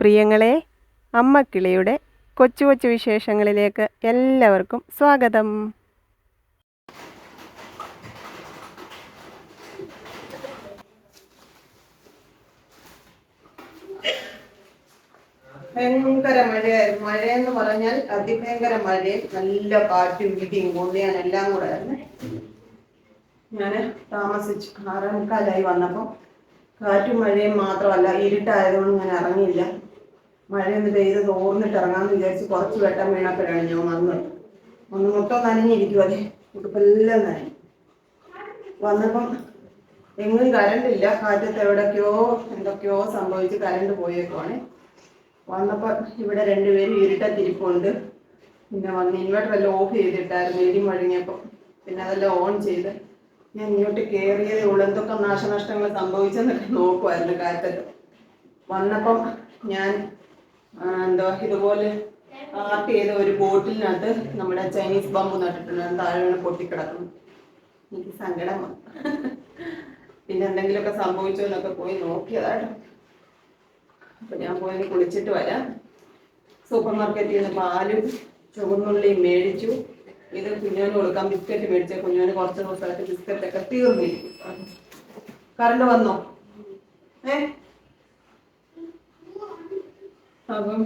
പ്രിയങ്ങളെ അമ്മക്കിളിയുടെ കൊച്ചു കൊച്ചു വിശേഷങ്ങളിലേക്ക് എല്ലാവർക്കും സ്വാഗതം. ഭയങ്കര മഴയായിരുന്നു. എന്ന് പറഞ്ഞാൽ അതിഭയങ്കര മഴയും നല്ല കാറ്റും ഇടിയും കൂടിയാണ് എല്ലാം കൂടെ ആയിരുന്നു. ഞാൻ താമസിച്ചു ആറേ മുക്കാലായി വന്നപ്പോൾ കാറ്റും മഴയും മാത്രമല്ല ഇരുട്ടായതുകൊണ്ട് ഞാൻ ഇറങ്ങിയില്ല. മഴയൊന്ന് പെയ്ത് തോർന്നിട്ട് ഇറങ്ങാമെന്ന് വിചാരിച്ച് കുറച്ച് വെട്ടം വീണപ്പോഴാണ് ഞാൻ വന്നത് ഒന്ന് മൊത്തം നനഞ്ഞിരിക്കുമല്ലേ ഉടുപ്പെല്ലാം നനഞ്ഞു. വന്നപ്പം എങ്ങും കരണ്ട് ഇല്ല. കാറ്റത്ത് എവിടൊക്കെയോ എന്തൊക്കെയോ സംഭവിച്ച് കരണ്ട് പോയേക്കുവാണ്. വന്നപ്പോൾ ഇവിടെ രണ്ടുപേരും ഇരുട്ടത്തിരിപ്പുണ്ട് പിന്നെ വന്ന് ഇൻവെർട്ടർ എല്ലാം ഓഫ് ചെയ്തിട്ടായിരുന്നു. ഇടി മുഴങ്ങിയപ്പോൾ പിന്നെ അതെല്ലാം ഓൺ ചെയ്ത് ഞാൻ ഇങ്ങോട്ട് കയറിയതേ ഉള്ളൂ. എന്തൊക്കെ നാശനഷ്ടങ്ങൾ സംഭവിച്ചെന്നൊക്കെ നോക്കുമായിരുന്നു കാറ്റത്ത്. വന്നപ്പം ഞാൻ എന്തോ ഇതുപോലെ ആർട്ട് ചെയ്ത ഒരു ബോട്ടിലിനകത്ത് നമ്മുടെ ചൈനീസ് ബംബ് നട്ടിട്ടുണ്ട്. താഴെ പൊട്ടിക്കിടക്കുന്നു. എനിക്ക് സങ്കടം പിന്നെ എന്തെങ്കിലുമൊക്കെ സംഭവിച്ചോ എന്നൊക്കെ പോയി നോക്കിയതാട്ടോ. അപ്പൊ ഞാൻ പോയി കുളിച്ചിട്ട് വരാം. സൂപ്പർ മാർക്കറ്റിൽ നിന്ന് പാലും ചുവന്നുള്ളിയും മേടിച്ചു. ഇത് കുഞ്ഞോന് കൊടുക്കാൻ ബിസ്ക്കറ്റ് മേടിച്ച. കുഞ്ഞോന് കുറച്ച് ദിവസമായിട്ട് ബിസ്ക്കറ്റ് ഒക്കെ തീർന്നിരിക്കും കറണ്ട് വന്നോ? ഏ? അപ്പം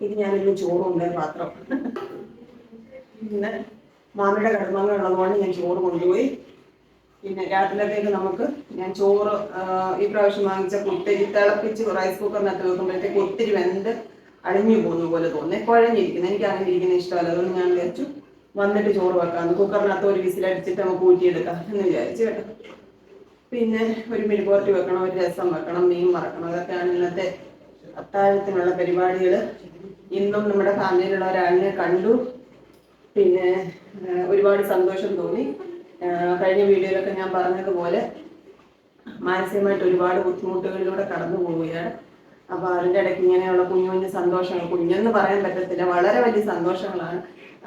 ഇത് ഞാനിന്ന് ചോറുണ്ട് പാത്രം. പിന്നെ മാമിയുടെ കടമകൾ ഉള്ളതുകൊണ്ട് ഞാൻ ചോറ് കൊണ്ടുപോയി. പിന്നെ രാത്രിയിലത്തേക്ക് നമുക്ക് ഞാൻ ചോറ് ഈ പ്രാവശ്യം വാങ്ങിച്ച കുത്തിരി തിളപ്പിച്ച് റൈസ് കുക്കറിനകത്ത് വെക്കുമ്പോഴത്തേക്ക് ഒത്തിരി വെന്ത് അടിഞ്ഞു പോകുന്ന പോലെ തോന്നി. കുഴഞ്ഞിരിക്കുന്നു. എനിക്ക് അങ്ങനെ ഇരിക്കുന്ന ഇഷ്ടമല്ല. അതുകൊണ്ട് ഞാൻ വിചാരിച്ചു വന്നിട്ട് ചോറ് വെക്കാം കുക്കറിനകത്ത് ഒരു വിസിലടിച്ചിട്ട് നമുക്ക് ഊറ്റിയെടുക്കാം എന്ന് വിചാരിച്ചു കേട്ടോ. പിന്നെ ഒരു മെഴുകുവരട്ടി വെക്കണം ഒരു രസം വെക്കണം മീൻ മറക്കണം അതൊക്കെയാണ് ഇന്നത്തെ അത്താഴത്തിനുള്ള പരിപാടികൾ ഇന്നും നമ്മുടെ ഫാമിലിയിലുള്ള ഒരാളിനെ കണ്ടു. പിന്നെ ഒരുപാട് സന്തോഷം തോന്നി. കഴിഞ്ഞ വീഡിയോയിലൊക്കെ ഞാൻ പറഞ്ഞതുപോലെ മാനസികമായിട്ട് ഒരുപാട് ബുദ്ധിമുട്ടുകളിലൂടെ കടന്നു പോവുകയാണ്. അപ്പോൾ അതിന്റെ ഇടയ്ക്ക് ഇങ്ങനെയുള്ള കുഞ്ഞു കുഞ്ഞു സന്തോഷങ്ങൾ കുഞ്ഞെന്ന് പറയാൻ പറ്റത്തില്ല വളരെ വലിയ സന്തോഷങ്ങളാണ്.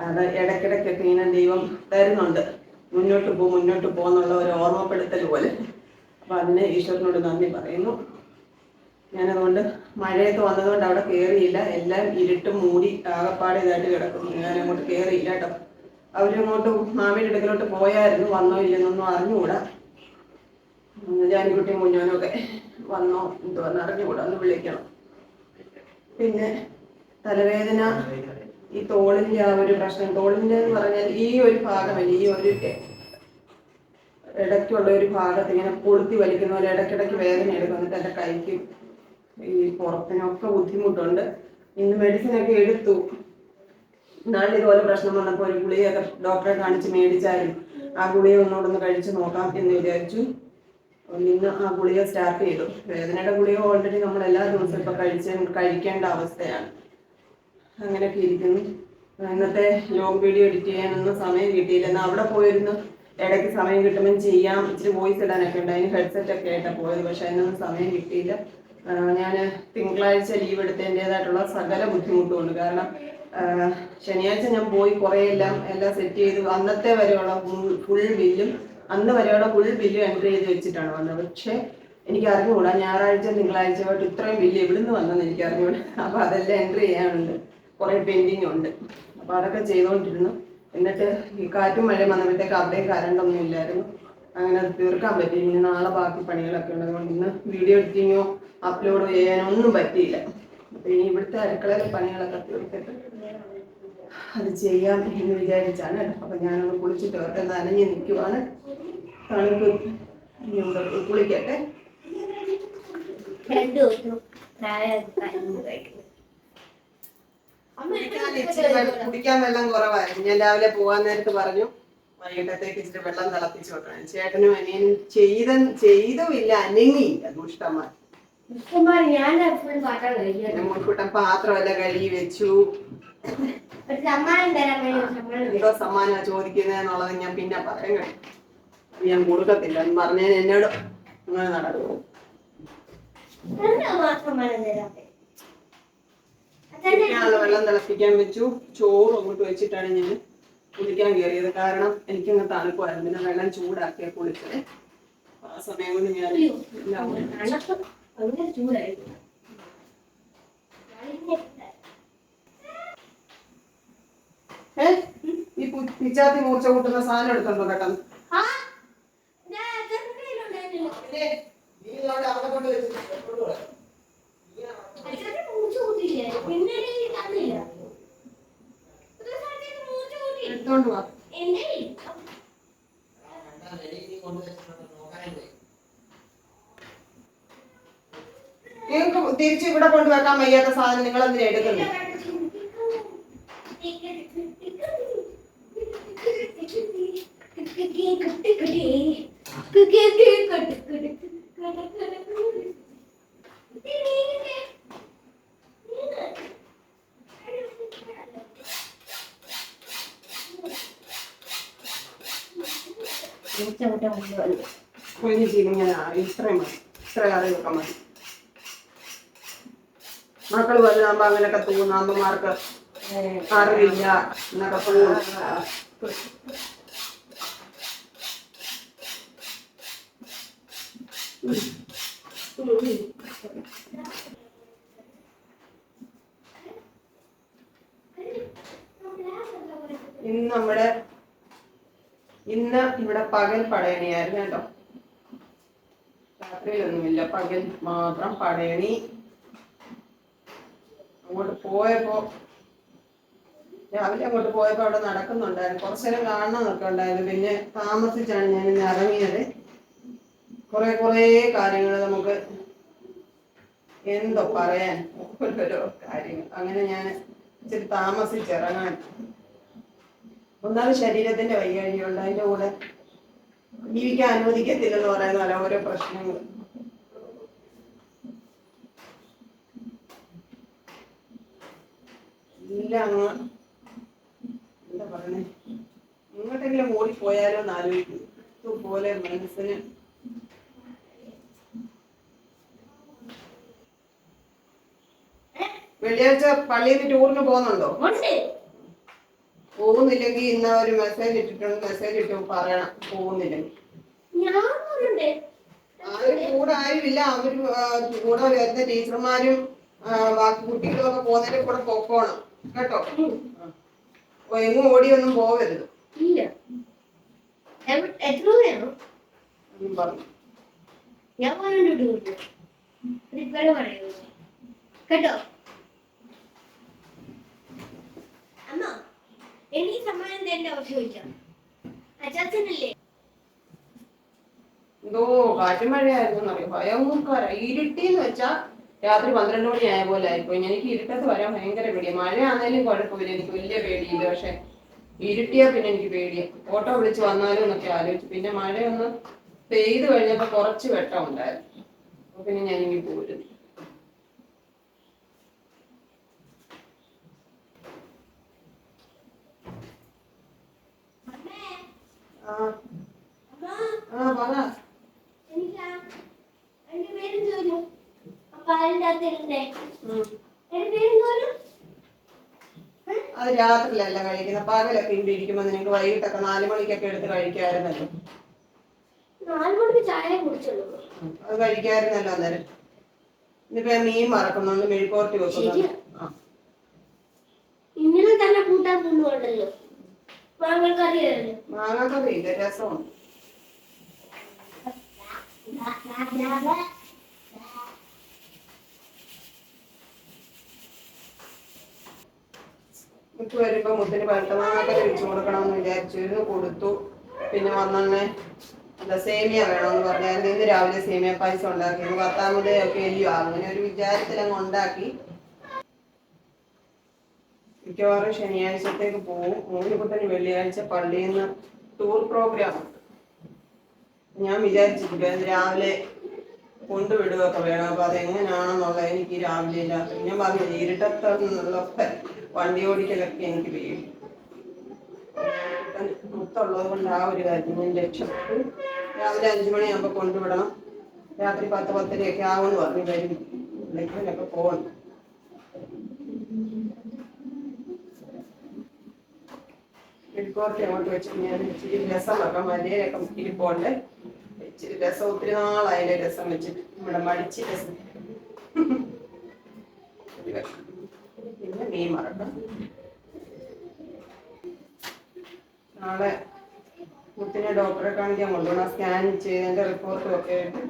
അത് ഇടയ്ക്കിടയ്ക്കൊക്കെ ഇങ്ങനെ ദൈവം തരുന്നുണ്ട്. മുന്നോട്ട് പോകും മുന്നോട്ട് പോകുന്നുള്ള ഒരു ഓർമ്മപ്പെടുത്തൽ പോലെ. അപ്പോൾ അതിന് ഈശ്വരനോട് നന്ദി പറയുന്നു. ഞാനതുകൊണ്ട് മഴയൊക്കെ വന്നതുകൊണ്ട് അവിടെ കയറിയില്ല എല്ലാം ഇരുട്ട് മൂടി ആകപ്പാടെ ഇതായിട്ട് കിടക്കുന്നു. ഞാൻ അങ്ങോട്ട് കയറിയില്ല കേട്ടോ. അവരങ്ങോട്ട് മാമിയുടെ അടുക്കലോട്ട് പോയായിരുന്നു. വന്നോ ഇല്ലെന്നൊന്നും അറിഞ്ഞുകൂടാ. ജാനിക്കുട്ടിയും ഒക്കെ വന്നോ എന്തുവന്ന് അറിഞ്ഞുകൂടാ. ഒന്ന് വിളിക്കണം. പിന്നെ തലവേദന ഈ തോളിന്റെ ആ ഒരു പ്രശ്നം. തോളിന്റെ എന്ന് പറഞ്ഞാൽ ഈ ഒരു ഭാഗമല്ല ഈ ഒരു ഇടയ്ക്കുള്ള ഒരു ഭാഗത്ത് ഇങ്ങനെ കൊളുത്തി വലിക്കുന്ന പോലെ ഇടയ്ക്കിടയ്ക്ക് വേദന എടുക്കുന്നിട്ട് എന്റെ കൈക്കും ഈ പുറത്തിനൊക്കെ ബുദ്ധിമുട്ടുണ്ട്. ഇന്ന് മെഡിസിൻ ഒക്കെ എടുത്തു. നാളെ ഇതുപോലെ പ്രശ്നം വന്നപ്പോൾ ഒരു ഗുളികയൊക്കെ ഡോക്ടറെ കാണിച്ച് മേടിച്ചാലും ആ ഗുളിക ഒന്നുകൂടെ ഒന്ന് കഴിച്ച് നോക്കാം എന്ന് വിചാരിച്ചു. ഇന്ന് ആ ഗുളിക സ്റ്റാർട്ട് ചെയ്തു. വേദനയുടെ ഗുളിക ഓൾറെഡി നമ്മൾ എല്ലാ ദിവസവും ഇപ്പം കഴിച്ച് കഴിക്കേണ്ട അവസ്ഥയാണ്. അങ്ങനെയൊക്കെ ഇരിക്കുന്നു. ഇന്നത്തെ ലോങ് വീഡിയോ എഡിറ്റ് ചെയ്യാനൊന്നും സമയം കിട്ടിയില്ല. എന്നാൽ അവിടെ പോയിരുന്നു. ഇടയ്ക്ക് സമയം കിട്ടുമ്പോൾ ചെയ്യാം. ഇച്ചിരി വോയിസ് ഇടാനൊക്കെ ഉണ്ട്. അതിന് ഹെഡ്സെറ്റ് ഒക്കെ ആയിട്ടാണ് പോയത്. പക്ഷെ അതിനൊന്നും സമയം കിട്ടിയില്ല. ഞാൻ തിങ്കളാഴ്ച ലീവ് എടുത്തതിന്റെതായിട്ടുള്ള സകല ബുദ്ധിമുട്ടുമുണ്ട് കാരണം ശനിയാഴ്ച ഞാൻ പോയി കുറേ എല്ലാം എല്ലാം സെറ്റ് ചെയ്ത്. അന്നത്തെ വരെയുള്ള ഫുൾ ബില്ലും അന്ന് വരെയുള്ള ഫുൾ ബില്ലും എൻട്രി ചെയ്ത് വെച്ചിട്ടാണ് വന്നത്. പക്ഷേ എനിക്ക് അറിഞ്ഞുകൂടാ ഞായറാഴ്ച തിങ്കളാഴ്ചയായിട്ട് ഇത്രയും ബില്ല് എവിടുന്ന് വന്നെന്ന് എനിക്ക് അറിഞ്ഞുകൂടാ അപ്പോൾ അതെല്ലാം എൻട്രി ചെയ്യാനുണ്ട്. കുറേ പെൻഡിങ് ഉണ്ട്. അപ്പോൾ അതൊക്കെ ചെയ്തുകൊണ്ടിരുന്നു എന്നിട്ട് ഈ കാറ്റും മഴയും വന്നപ്പോഴത്തേക്ക് അവിടെയും കരണ്ടൊന്നും ഇല്ലായിരുന്നു. അങ്ങനെ അത് തീർക്കാൻ പറ്റി ഇനി നാളെ ബാക്കി പണികളൊക്കെ ഉണ്ട് ഇന്ന് വീഡിയോ എഡിറ്റിങ്ങോ അപ്ലോഡ് ചെയ്യാനൊന്നും പറ്റിയില്ല. അപ്പം ഇനി ഇവിടുത്തെ അടുക്കളയിലെ പണികളൊക്കെ തീർത്തിട്ട് അത് ചെയ്യാം എന്ന് വിചാരിച്ചാണ് കേട്ടോ. അപ്പം ഞാനൊന്ന് കുളിച്ചിട്ട് അവർക്ക് നനഞ്ഞ് നിൽക്കുവാണ്. തണുപ്പ്. കുളിക്കട്ടെ. കുടിക്കാൻ വെള്ളം കുറവായിരുന്നു. ഞാൻ രാവിലെ പോകാൻ നേരത്ത് പറഞ്ഞു വൈകിട്ടത്തേക്ക് ഇച്ചിരി വെള്ളം തിളപ്പിച്ചു വെക്കണം. ചേട്ടനും അനിയനും ചെയ്ത ചെയ്തുമില്ല അനങ്ങിയില്ല ദുഷ്ടന്മാർ. പാത്രമെല്ലാം കഴുകി വെച്ചു. സമ്മാനം സമ്മാനം. എന്തോ സമ്മാനമാണ് ചോദിക്കുന്നതെന്നുള്ളത് ഞാൻ പിന്നെ പറയാൻ കഴിയും. ഞാൻ കൊടുക്കത്തില്ല. എന്ന് പറഞ്ഞാൽ എന്നോട് അങ്ങനെ നടക്കും. എന്താ ആ സമ്മാനം തരാത്തെ? അച്ഛന്റെ ഞാനുള്ള വെള്ളം തിളപ്പിക്കാൻ വെച്ചു. ചോറ് അങ്ങോട്ട് വെച്ചിട്ടാണ് ഞാൻ കുളിക്കാൻ കയറിയത്. കാരണം എനിക്ക് എനിക്കങ്ങ് തണുപ്പായിരുന്നു. പിന്നെ വെള്ളം ചൂടാക്കിയ കുളിച്ചത്. ആ സമയം കൊണ്ട് ഞാൻ അങ്ങനെ ചൂടായിരുന്നു. ഈ പിച്ചാത്തി മൂർച്ച കൂട്ടുന്ന സാധനം എടുത്തുണ്ടോ പെട്ടെന്ന് എടുത്തോണ്ട് അച്ഛനുണ്ടായിരുന്നില്ല പിന്നെ നീ ഇതവിടെ അവിടെ കൊണ്ട് വെച്ചിട്ട് കൊണ്ടുപോകാം. അച്ഛനെ മൂച്ച് കൂട്ടിയില്ലേ പിന്നെ എനിക്ക് തന്നില്ല ഒരു സ്ഥലത്തേക്ക് മൂച്ച് കൂട്ടി എടുത്തോണ്ട് വാ എന്റെ നിങ്ങൾക്ക് തിരിച്ച് ഇവിടെ കൊണ്ടുവെക്കാൻ വയ്യാത്ത സാധനം നിങ്ങൾ എന്തിനാ കുഞ്ഞു ചിരിങ്ങനെ ഇത്രയും മതി. ഇത്ര കറിയൊക്കെ മതി. മക്കൾ വലുതാകുമ്പോ അങ്ങനെയൊക്കെ തോന്നുന്നു അമ്മമാർക്ക് അറിവില്ല എന്നൊക്കെ തോന്നും. ഇന്ന് നമ്മുടെ ഇന്ന് ഇവിടെ പകൽ പടയണിയായിരുന്നു കേട്ടോ. രാത്രിയിലൊന്നുമില്ല. പകൽ മാത്രം പടയണി. അങ്ങോട്ട് പോയപ്പോ രാവിലെ അങ്ങോട്ട് പോയപ്പോ അവിടെ നടക്കുന്നുണ്ടായിരുന്നു. കുറച്ചു നേരം കാണണമെന്നൊക്കെ ഉണ്ടായിരുന്നു. പിന്നെ താമസിച്ചാണ് ഞാൻ ഇന്ന് ഇറങ്ങിയത്. കുറെ കുറെ കാര്യങ്ങൾ നമുക്ക് എന്തോ പറയാൻ ഓരോരോ കാര്യങ്ങൾ. അങ്ങനെ ഞാൻ ഇച്ചിരി താമസിച്ചിറങ്ങാൻ. ഒന്നാമത് ശരീരത്തിന്റെ വൈകഴിയുണ്ട് അതിന്റെ കൂടെ ജീവിക്കാൻ അനുവദിക്കത്തില്ലെന്ന് പറയുന്ന ഓരോ പ്രശ്നങ്ങൾ. എല്ലാം അങ്ങ് എന്താ പറയണേ? എങ്ങോട്ടെങ്കിലും ഓടിപ്പോയാലോ എന്ന് ആലോചിക്കും ഇതുപോലെ മനസ്സിന് വെള്ളിയാഴ്ച പള്ളിയിൽ നിന്ന് ടൂറിന് പോകുന്നുണ്ടോ? പോകുന്നില്ലെങ്കിൽ ഇന്ന് ഒരു മെസ്സേജ് ഇട്ടിട്ടുണ്ട്. മെസ്സേജ് ഇട്ട് പറയണം. പോകുന്നില്ലെങ്കിൽ. ആരും കൂടെ ആരുമില്ല അവർ കൂടെ വരുന്ന ടീച്ചർമാരും ബാക്കി കുട്ടികളും ഒക്കെ പോകുന്നതിന്റെ കൂടെ പൊക്കോണം. കേട്ടോ? ഓ, എങ്ങും ഓടിയൊന്നും പോവരുത്. ഇല്ല. എത്ര രൂപയാണോ എന്നും പറഞ്ഞു. ഞാൻ പറഞ്ഞിട്ട് ടൂറിന് റിപ്പയർ പറയുന്നു കേട്ടോ? അമ്മ എനിക്ക് സമ്മാനം തരേണ്ട ആവശ്യം ചോദിക്കാം. അച്ചാച്ചനല്ലേ? എന്തോ കാറ്റുമഴയായിരുന്നു അറിയാം ഭയങ്കര ഇരുട്ടിന്ന് വെച്ചാ രാത്രി പന്ത്രണ്ട് മണി ആയ പോലെ ആയിപ്പോയി. എനിക്ക് ഇരുട്ടത്ത് വരാൻ ഭയങ്കര പേടിയാ. മഴയാണേലും കുഴപ്പമില്ല. എനിക്ക് വലിയ പേടിയില്ല. പക്ഷെ ഇരുട്ടിയാ പിന്നെ എനിക്ക് പേടിയാ. ഓട്ടോ വിളിച്ച് വന്നാലും എന്നൊക്കെ ആലോചിച്ചു. പിന്നെ മഴയൊന്ന് പെയ്ത് കഴിഞ്ഞപ്പോ കുറച്ച് വെട്ടം ഉണ്ടായിരുന്നു. അപ്പൊ പിന്നെ ഞാൻ പോരുന്നു. ആ അമ്മ ആ പറ എനിക്ക് എന്റെ പേരും ചോദിച്ചു അത് രാത്രിയിലല്ല കഴിക്കുന്നത്. പകലൊക്കെ ഇവിടെ ഇരിക്കുമ്പോ നിനക്ക് വൈകിട്ടൊക്കെ നാല് മണിക്കൊക്കെ എടുത്ത് കുടിച്ചുള്ളൂ അത് കഴിക്കാമായിരുന്നല്ലോ അന്നേരം. ഇന്നിപ്പോ മീൻ മറക്കുന്നു മെഴുക്കോർട്ടി വെക്കുന്നു. ഇന്നലെ തന്നെ കൂട്ടാൻ കൊണ്ടുപോകണ്ടല്ലോ മാങ്ങാക്കറി ഇല്ല. മുത്ത് വരുമ്പോ മുത്തിന് തിരിച്ചു വെച്ച് കൊടുക്കണമെന്ന് വിചാരിച്ചിരുന്നു കൊടുത്തു. പിന്നെ വന്നെ എന്താ സേമിയ വേണമെന്ന് പറഞ്ഞായിരുന്നു ഇന്ന് രാവിലെ സേമിയ പായസം ഉണ്ടാക്കി പത്താമത് ഒക്കെ എല്ലയോ അങ്ങനെ ഒരു വിചാരത്തിൽ അങ്ങ് ഉണ്ടാക്കി. മിക്കവാറും ശനിയാഴ്ചത്തേക്ക് പോവും. മൂന്നുകുട്ടന് വെള്ളിയാഴ്ച പള്ളിയിൽ നിന്ന് ടൂർ പ്രോഗ്രാം. ഞാൻ വിചാരിച്ചിട്ടില്ല രാവിലെ കൊണ്ടുവിടുകയൊക്കെ വേണം. അപ്പൊ അതെങ്ങനെയാണെന്നുള്ള എനിക്ക് രാവിലെ ഇല്ലാത്ത ഞാൻ പറഞ്ഞു ഇരുട്ടത്തൊക്കെ വണ്ടി ഓടിക്കലൊക്കെ എനിക്ക് പേടി. മുത്തുള്ളത് കൊണ്ട് ആ ഒരു കാര്യം ഞാൻ രക്ഷപ്പെട്ടു രാവിലെ അഞ്ചു മണിയാകുമ്പോൾ കൊണ്ടുവിടണം. രാത്രി പത്ത് പത്തരയൊക്കെ ആവുമെന്ന് പറഞ്ഞു വരും. വിളിക്കാനൊക്കെ പോകണം. അങ്ങോട്ട് വെച്ചിട്ട് ഞാൻ ഇച്ചിരി രസമൊക്കെ മല്ലിയിലൊക്കെ ഇരിപ്പുണ്ട് ഇച്ചിരി രസം ഒത്തിരി നാളായാലും രസം വെച്ചിട്ട്. ഇവിടെ മടിച്ച് രസം ഇത് മീൻ നാളെ കുത്തിനെ ഡോക്ടറെ കാണിക്കാൻ കൊണ്ടുപോകണം സ്കാൻ ചെയ്തതിന്റെ റിപ്പോർട്ടും ഒക്കെ ആയിട്ട്.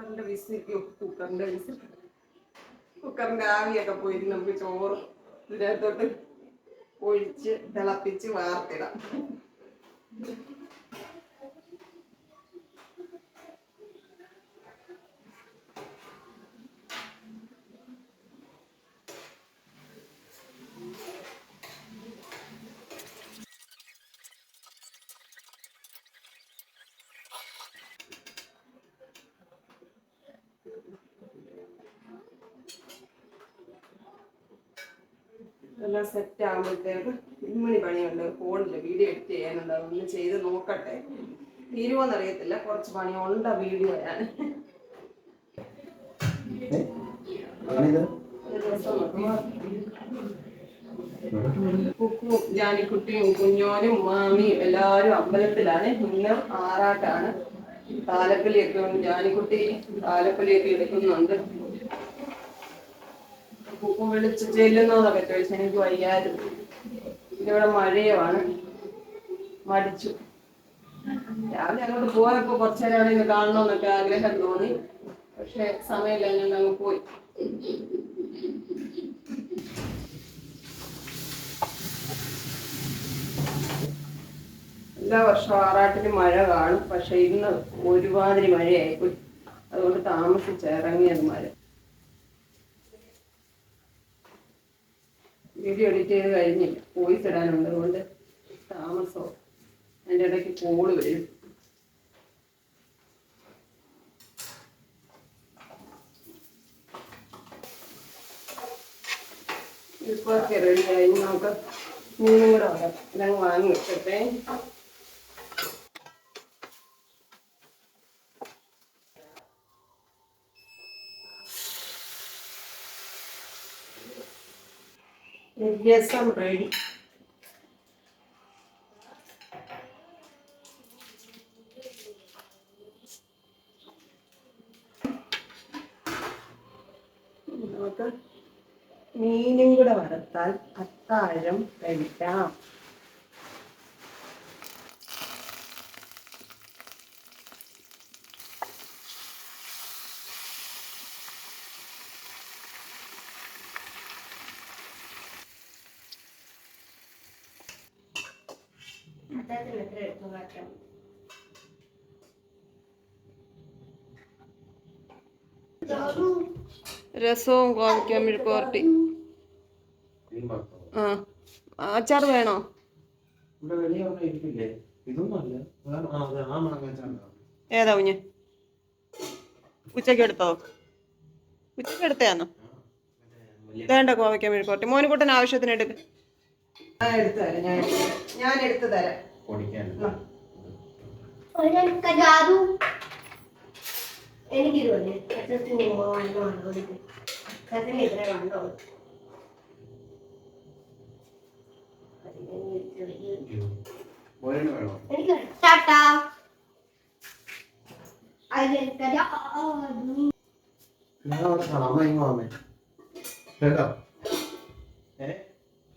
കുക്കറിന്റെ വിസിൽ കുക്കറിന്റെ വിസിൽ. കുക്കറിന്റെ ആവിയൊക്കെ പോയിട്ട് നമുക്ക് ചോറ് ഇതിനകത്തോട്ട് ഒഴിച്ച് തിളപ്പിച്ച് വാർത്തിടാം. എല്ലാം സെറ്റ് ആകുമ്പോഴത്തേക്ക് ഇമ്മണി പണിയുണ്ട്. ഫോണിൽ വീഡിയോ എഡിറ്റ് ചെയ്യാനുണ്ട് അതൊന്ന് ചെയ്ത് നോക്കട്ടെ. തീരുമോന്ന് അറിയത്തില്ല. കുറച്ച് പണി ഉണ്ട് വീഡിയോ ഞാൻ. കുക്കും ജാനിക്കുട്ടിയും കുഞ്ഞോനും മാമിയും എല്ലാവരും അമ്പലത്തിലാണ്. ഇന്ന് ആറാട്ടാണ്. താലപ്പൊലിയൊക്കെ ജാനിക്കുട്ടി താലപ്പൊലിയൊക്കെ എടുക്കുന്നുണ്ട്. വിളിച്ച് ചെല്ലുന്നതൊക്കെ ചോദിച്ചു എനിക്ക് വയ്യായിരുന്നു. ഇവിടെ മഴയുമാണ്. മടിച്ചു. രാവിലെ അങ്ങോട്ട് പോയപ്പോ കുറച്ചു നേരം അവിടെ കാണണമെന്നൊക്കെ ആഗ്രഹം തോന്നി. പക്ഷെ സമയമില്ല ഞാൻ അങ്ങ് പോയി. എല്ലാ വർഷവും ആറാട്ടിന് മഴ കാണും. പക്ഷെ ഇന്ന് ഒരുമാതിരി മഴയായിപ്പോയി. അതുകൊണ്ട് താമസിച്ചിറങ്ങിയത് മഴ. വീഡിയോ എഡിറ്റ് ചെയ്ത് കഴിഞ്ഞില്ല. വോയിസ് ഇടാനുണ്ട് അതുകൊണ്ട് താമസവും. അതിന്റെ ഇടയ്ക്ക് കോൾ വരും. ഇപ്പോഴൊക്കെ റെഡി ആയി. നമുക്ക് മീനും കൂടെ വരാം. ഇതങ്ങ് വാങ്ങി വെക്കട്ടെ രസം റെഡി നമുക്ക് മീനും കൂടെ വറുത്താൽ അത്താഴം കഴിക്കാം. അദ്ദേഹത്തിന് എത്ര എടുത്തു മാറ്റാം രസവും കോവയ്ക്കാൻ മെഴുക്കുവരട്ടി ആ അച്ചാർ വേണോ? ഏതാ കുഞ്ഞ്? ഉച്ചയ്ക്ക് എടുത്തോ? ഉച്ചയ്ക്ക് എടുത്തയാന്നോ? വേണ്ട കോവയ്ക്കാൻ മെഴുക്കുവരട്ടി മോനുകുട്ടൻ ആവശ്യത്തിന് എടുക്ക്. ഞാൻ എടുത്തു തരാം. ഞാൻ എടുത്ത് തരാം. ഞാൻ എടുത്തു തരാം. എനിക്കിരുവല്ലേ ഇത്ര വേണോ? എനിക്ക് ടാറ്റാ.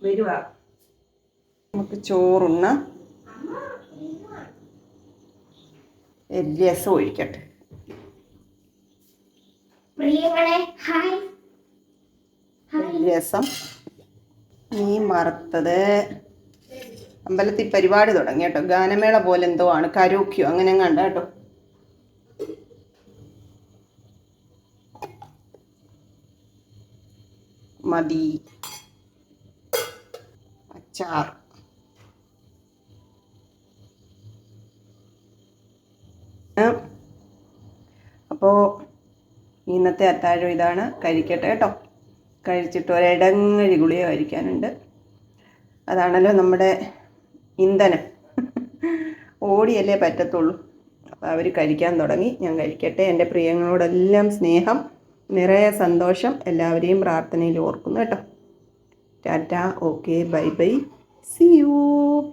വരുവാ നമുക്ക് ചോറുണ്ണ രസം ഒഴിക്കട്ടെ. രസം മീൻ വറുത്തത്. അമ്പലത്തിൽ പരിപാടി തുടങ്ങി കേട്ടോ. ഗാനമേള പോലെ എന്തോ ആണ്. കരോക്കിയോ അങ്ങനെ കണ്ട കേട്ടോ. മതി. അച്ചാർ. അപ്പോൾ ഇന്നത്തെ അത്താഴം ഇതാണ്. കഴിക്കട്ടെ കേട്ടോ. കഴിച്ചിട്ട് ഒരിടങ്ങഴി ഗുളിക കഴിക്കാനുണ്ട്. അതാണല്ലോ നമ്മുടെ ഇന്ധനം. ഓടിയല്ലേ പറ്റത്തുള്ളൂ. അപ്പോൾ അവർ കഴിക്കാൻ തുടങ്ങി. ഞാൻ കഴിക്കട്ടെ. എന്റെ പ്രിയങ്ങളോടെല്ലാം സ്നേഹം നിറയെ സന്തോഷം. എല്ലാവരെയും പ്രാർത്ഥനയിൽ ഓർക്കുന്നു കേട്ടോ. Tata. Okay. Bye bye. See you.